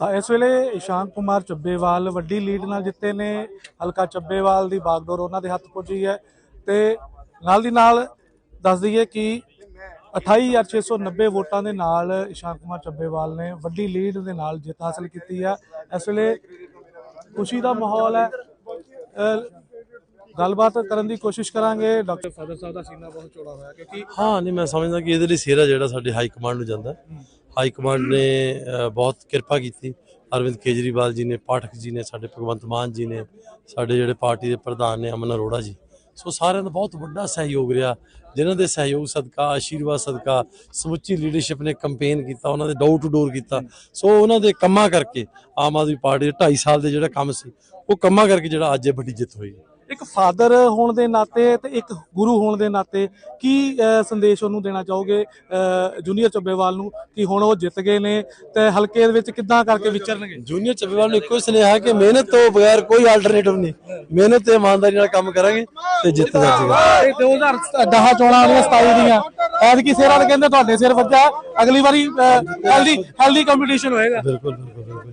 ਤਾਂ ਇਸ ਵੇਲੇ ਇਸ਼ਾਨ ਕੁਮਾਰ ਚੱਬੇਵਾਲ ਵੱਡੀ ਲੀਡ ਨਾਲ ਜਿੱਤੇ ਨੇ ਹਲਕਾ ਚੱਬੇਵਾਲ ਦੀ ਬਾਗਡੋਰ ਉਹਨਾਂ ਦੇ ਹੱਥ ਪੁੱਜੀ ਹੈ ਤੇ ਨਾਲ ਦੀ ਨਾਲ ਦੱਸ ਦਈਏ ਕਿ 28690 ਵੋਟਾਂ ਦੇ ਨਾਲ ਇਸ਼ਾਨ ਕੁਮਾਰ ਚੱਬੇਵਾਲ ਨੇ ਵੱਡੀ ਲੀਡ ਦੇ ਨਾਲ ਜਿੱਤ ਹਾਸਲ ਕੀਤੀ ਹੈ ਇਸ ਵੇਲੇ ਖੁਸ਼ੀ ਦਾ ਮਾਹੌਲ ਹੈ। ਗੱਲਬਾਤ ਕਰਨ ਦੀ ਕੋਸ਼ਿਸ਼ ਕਰਾਂਗੇ। ਡਾਕਟਰ ਫਾਦਰ ਸਾਹਿਬ ਦਾ ਸੀਨਾ ਬਹੁਤ ਚੌੜਾ ਹੋਇਆ ਕਿਉਂਕਿ ਹਾਂ ਨਹੀਂ ਮੈਂ ਸਮਝਦਾ ਕਿ ਇਹਦੇ ਲਈ ਸਿਹਰਾ ਜਿਹੜਾ ਸਾਡੇ ਹਾਈ ਕਮਾਂਡ ਨੂੰ ਜਾਂਦਾ। ਹਾਈ ਕਮਾਂਡ ਨੇ ਬਹੁਤ ਕਿਰਪਾ ਕੀਤੀ। ਅਰਵਿੰਦ ਕੇਜਰੀਵਾਲ ਜੀ ਨੇ, ਪਾਠਕ ਜੀ ਨੇ, ਸਾਡੇ ਭਗਵੰਤ ਮਾਨ ਜੀ ਨੇ, ਸਾਡੇ ਜਿਹੜੇ ਪਾਰਟੀ ਦੇ ਪ੍ਰਧਾਨ ਨੇ, ਅਮਨ ਅਰੋੜਾ ਜੀ। ਸੋ ਸਾਰਿਆਂ ਦਾ ਬਹੁਤ ਵੱਡਾ ਸਹਿਯੋਗ ਰਿਹਾ। ਜਿਨ੍ਹਾਂ ਦੇ ਸਹਿਯੋਗ ਸਦਕਾ, ਆਸ਼ੀਰਵਾਦ ਸਦਕਾ, ਸਮੁੱਚੀ ਲੀਡਰਸ਼ਿਪ ਨੇ ਕੈਂਪੇਨ ਕੀਤਾ, ਉਹਨਾਂ ਦੇ ਡੋਰ ਟੂ ਡੋਰ ਕੀਤਾ। ਸੋ ਉਹਨਾਂ ਦੇ ਕੰਮਾਂ ਕਰਕੇ ਆਮ ਆਦਮੀ ਪਾਰਟੀ ਦੇ 2.5 ਸਾਲ ਦੇ ਜਿਹੜਾ ਕੰਮ ਸੀ, ਉਹ ਕੰਮਾਂ ਕਰਕੇ ਜਿਹੜਾ ਅੱਜ ਇਹ ਵੱਡੀ ਜਿੱਤ ਹੋਈ ਹੈ। ਇੱਕ ਫਾਦਰ ਹੋਣ ਦੇ ਨਾਤੇ ਤੇ ਇੱਕ ਗੁਰੂ ਹੋਣ ਦੇ ਨਾਤੇ ਕੀ ਸੰਦੇਸ਼ ਉਹਨੂੰ ਦੇਣਾ ਚਾਹੋਗੇ ਜੂਨੀਅਰ ਚੱਬੇਵਾਲ ਨੂੰ ਕਿ ਹੁਣ ਉਹ ਜਿੱਤ ਗਏ ਨੇ ਤੇ ਹਲਕੇ ਦੇ ਵਿੱਚ ਕਿੱਦਾਂ ਕਰਕੇ ਵਿਚਰਨਗੇ? ਜੂਨੀਅਰ ਚੱਬੇਵਾਲ ਨੂੰ ਇੱਕੋ ਹੀ ਸੁਨੇਹਾ ਹੈ ਕਿ ਮਿਹਨਤ ਤੋਂ ਬਗੈਰ ਕੋਈ ਆਲਟਰਨੇਟਿਵ ਨਹੀਂ। ਮਿਹਨਤ ਤੇ ਇਮਾਨਦਾਰੀ ਨਾਲ ਕੰਮ ਕਰਾਂਗੇ ਤੇ ਜਿੱਤ ਜਾਏਗਾ ਇਹ 2010 ਚੋਣਾਂ ਆਉਣੀਆਂ 27 ਦੀਆਂ। ਐਤਕੀ ਸੇਰਾ ਤਾਂ ਕਹਿੰਦੇ ਤੁਹਾਡੇ ਸਿਰ ਵੱਜਾ ਅਗਲੀ ਵਾਰੀ ਹੈਲਦੀ ਹੈਲਦੀ ਕੰਪੀਟੀਸ਼ਨ ਹੋਏਗਾ। ਬਿਲਕੁਲ ਬਿਲਕੁਲ ਬਿਲਕੁਲ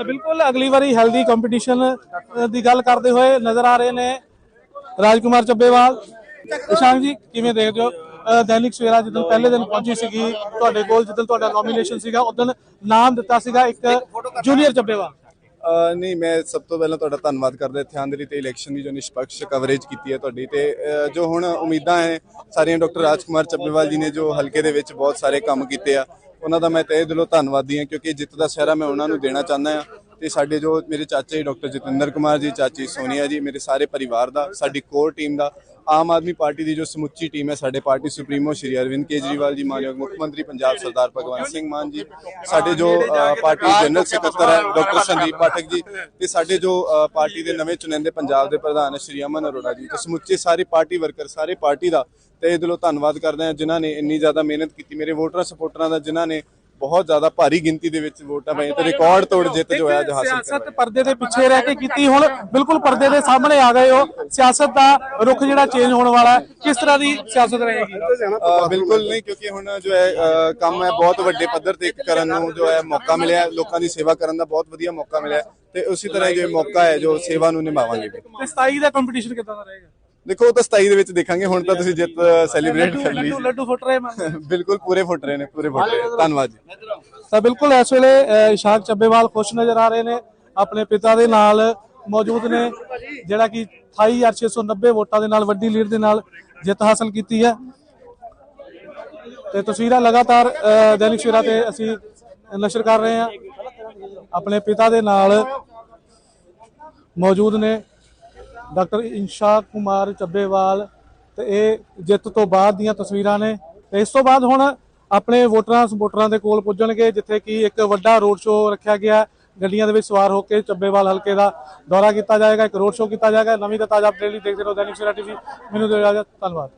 ਤਾਂ ਬਿਲਕੁਲ ਅਗਲੀ ਵਾਰੀ ਹੈਲਦੀ ਕੰਪੀਟੀਸ਼ਨ ਦੀ ਗੱਲ ਕਰਦੇ ਹੋਏ ਨਜ਼ਰ ਆ ਰਹੇ ਨੇ ਰਾਜਕੁਮਾਰ ਚੱਬੇਵਾਲ। ਇਸ਼ਾਂਕ ਜੀ, ਕਿਵੇਂ ਦੇਖਦੇ ਹੋ? ਦੈਨਿਕ ਸਵੇਰਾ ਜਦੋਂ ਪਹਿਲੇ ਦਿਨ ਪਹੁੰਚੀ ਸੀਗੀ, ਤੁਹਾਡੇ ਕੋਲ ਜਦੋਂ ਤੁਹਾਡਾ ਨੋਮੀਨੇਸ਼ਨ ਸੀਗਾ ਉਦੋਂ ਨਾਮ ਦਿੱਤਾ ਸੀਗਾ ਇੱਕ ਜੂਨੀਅਰ ਚੱਬੇਵਾਲ। ਨਹੀਂ, ਮੈਂ ਸਭ ਤੋਂ ਪਹਿਲਾਂ ਤੁਹਾਡਾ ਧੰਨਵਾਦ ਕਰਦਾ ਇੱਥੇ ਆਉਣ ਤੇ ਇਲੈਕਸ਼ਨ ਦੀ ਜੋ ਨਿਸ਼ਪਕਸ਼ ਕਵਰੇਜ ਕੀਤੀ ਹੈ ਤੁਹਾਡੀ ਤੇ ਜੋ ਹੁਣ ਉਮੀਦਾਂ ਹੈ, ਸਾਰੀਆਂ ਡਾਕਟਰ ਰਾਜਕੁਮਾਰ ਚੱਬੇਵਾਲ ਜੀ ਨੇ ਜੋ ਹਲਕੇ ਦੇ ਵਿੱਚ ਬਹੁਤ ਸਾਰੇ ਕੰਮ ਕੀਤੇ ਆ ਉਹਨਾਂ ਦਾ ਮੈਂ ਤਹਿ ਦਿਲੋਂ ਧੰਨਵਾਦੀ ਹਾਂ ਕਿਉਂਕਿ ਜਿੱਤ ਦਾ ਸਿਹਰਾ ਮੈਂ ਉਹਨਾਂ ਨੂੰ ਦੇਣਾ ਚਾਹੁੰਦਾ ਹਾਂ। ਤੇ ਸਾਡੇ ਜੋ ਮੇਰੇ ਚਾਚੇ ਡਾਕਟਰ ਜਤਿੰਦਰ ਕੁਮਾਰ ਜੀ, ਚਾਚੀ ਸੋਨੀਆ ਜੀ, ਮੇਰੇ ਸਾਰੇ ਪਰਿਵਾਰ ਦਾ, ਸਾਡੀ ਕੋਰ ਟੀਮ ਦਾ, ਆਮ ਆਦਮੀ ਪਾਰਟੀ ਦੀ ਜੋ ਸਮੁੱਚੀ ਟੀਮ ਹੈ ਸਾਡੇ ਪਾਰਟੀ ਸੁਪਰੀਮੋ ਸ਼੍ਰੀ ਅਰਵਿੰਦ ਕੇਜਰੀਵਾਲ ਜੀ, ਮਾਨਯੋਗ ਮੁੱਖ ਮੰਤਰੀ ਪੰਜਾਬ ਸਰਦਾਰ ਭਗਵੰਤ ਸਿੰਘ ਮਾਨ ਜੀ, ਸਾਡੇ ਜੋ ਪਾਰਟੀ ਜਨਰਲ ਸਕੱਤਰ ਹੈ, ਡਾਕਟਰ ਸੰਦੀਪ ਪਾਠਕ ਜੀ ਤੇ ਸਾਡੇ ਜੋ ਪਾਰਟੀ ਦੇ ਨਵੇਂ ਚੁਣਿੰਦੇ ਪੰਜਾਬ ਦੇ ਪ੍ਰਧਾਨ ਹੈ ਸ਼੍ਰੀ ਅਮਨ ਅਰੋੜਾ ਜੀ ਤੇ ਸਮੁੱਚੇ ਸਾਰੇ ਪਾਰਟੀ ਵਰਕਰ, ਸਾਰੇ ਪਾਰਟੀ ਦਾ ਤੇ ਦਿਲੋਂ ਧੰਨਵਾਦ ਕਰਦੇ ਹਾਂ ਜਿਨ੍ਹਾਂ ਨੇ ਇੰਨੀ ਜ਼ਿਆਦਾ ਮਿਹਨਤ ਕੀਤੀ, ਮੇਰੇ ਵੋਟਰਾਂ ਸਪੋਰਟਰਾਂ ਦਾ, ਜਿਨ੍ਹਾਂ ਨੇ ਬਹੁਤ ਜ਼ਿਆਦਾ ਭਾਰੀ ਗਿਣਤੀ ਦੇ ਵਿੱਚ ਵੋਟਾਂ ਪਾਈਆਂ ਤੇ ਰਿਕਾਰਡ ਤੋੜ ਜਿੱਤ ਜੋ ਹੈ ਕਰ ਸਿਆਸਤ ਪਰਦੇ ਦੇ ਪਿੱਛੇ ਰਹਿ ਕੇ ਕੀਤੀ ਹੁਣ ਬਿਲਕੁਲ ਪਰਦੇ ਦੇ ਸਾਹਮਣੇ ਆ ਗਏ ਹੋ ਸਿਆਸਤ ਦਾ ਰੁਖ ਜਿਹੜਾ ਚੇਂਜ ਹੋਣ ਵਾਲਾ ਹੈ ਕਿਸ ਤਰ੍ਹਾਂ ਦੀ ਸਿਆਸਤ ਰਹੇਗੀ? ਬਿਲਕੁਲ ਨਹੀਂ ਕਿਉਂਕਿ ਹੁਣ ਜੋ ਹੈ ਕੰਮ ਹੈ ਬਹੁਤ ਵੱਡੇ ਪੱਧਰ ਤੇ ਕਰਨ ਨੂੰ ਜੋ ਹੈ ਮੌਕਾ ਮਿਲਿਆ। ਲੋਕਾਂ ਦੀ ਸੇਵਾ ਕਰਨ ਦਾ ਬਹੁਤ ਵਧੀਆ ਮੌਕਾ ਮਿਲਿਆ। ਤੇ ਉਸੇ ਤਰ੍ਹਾਂ ਜੋ ਮੌਕਾ ਹੈ ਜੋ ਸੇਵਾ ਨੂੰ ਨਿਭਾਵਾਂਗੇ। ਤੇ 27 ਦਾ ਕੰਪੀਟੀਸ਼ਨ ਕਿੱਦਾਂ ਦਾ ਰਹੇਗਾ? ਦੇਖੋ ਉਹ ਤਾਂ 27 ਦੇ ਵਿੱਚ ਦੇਖਾਂਗੇ ਹੁਣ ਤਾਂ ਤੁਸੀਂ ਜਿੱਤ ਸੈਲੀਬ੍ਰੇਟ ਕਰ ਲਈ ਲੱਡੂ ਲੱਡੂ ਫੁੱਟ ਰਹੇ ਮਨ ਬਿਲਕੁਲ ਪੂਰੇ ਫੁੱਟ ਰਹੇ ਨੇ ਪੂਰੇ ਫੁੱਟ ਰਹੇ। ਧੰਨਵਾਦ ਜੀ। ਤਾਂ ਬਿਲਕੁਲ ਇਸ ਵੇਲੇ ਇਸ਼ਾਕ ਚੱਬੇਵਾਲ ਖੁਸ਼ ਨਜ਼ਰ ਆ ਰਹੇ ਨੇ। ਆਪਣੇ ਪਿਤਾ ਦੇ ਨਾਲ ਮੌਜੂਦ ਨੇ ਜਿਹੜਾ ਕਿ 28690 ਵੋਟਾਂ ਦੇ ਨਾਲ ਵੱਡੀ ਲੀਡ ਦੇ ਨਾਲ ਜਿੱਤ ਹਾਸਲ ਕੀਤੀ ਹੈ। ਤੇ ਤਸਵੀਰਾਂ ਲਗਾਤਾਰ ਦੈਨਿਕ ਸਵੇਰਾ ਤੇ ਅਸੀਂ ਨਸ਼ਰ ਕਰ ਰਹੇ ਹਾਂ। ਆਪਣੇ ਪਿਤਾ ਦੇ ਨਾਲ ਮੌਜੂਦ ਨੇ। ਡਾਕਟਰ ਇਨਸ਼ਾ ਕੁਮਾਰ ਚੱਬੇਵਾਲ ਤੇ ਇਹ ਜਿੱਤ ਤੋਂ ਬਾਅਦ ਦੀਆਂ ਤਸਵੀਰਾਂ ਨੇ ਤੇ ਇਸ ਤੋਂ ਬਾਅਦ ਹੁਣ ਆਪਣੇ ਵੋਟਰਾਂ ਸਪੋਰਟਰਾਂ ਦੇ ਕੋਲ ਪੁੱਜਣਗੇ, ਜਿੱਥੇ ਕਿ ਇੱਕ ਵੱਡਾ ਰੋਡ ਸ਼ੋਅ ਰੱਖਿਆ ਗਿਆ। ਗੱਡੀਆਂ ਦੇ ਵਿੱਚ ਸਵਾਰ ਹੋ ਕੇ ਚੱਬੇਵਾਲ ਹਲਕੇ ਦਾ ਦੌਰਾ ਕੀਤਾ ਜਾਏਗਾ, ਇੱਕ ਰੋਡ ਸ਼ੋਅ ਕੀਤਾ ਜਾਏਗਾ। ਨਵੀਂ ਤੇ ਤਾਜ਼ਾ ਅਪਡੇਟ ਲਈ ਦੇਖਦੇ ਰਹੋ ਦੈਨਿਕ ਸਵੇਰਾ ਟੀਵੀ। ਮੈਨੂੰ ਦਿਓ ਇਜਾਜ਼ਤ, ਧੰਨਵਾਦ।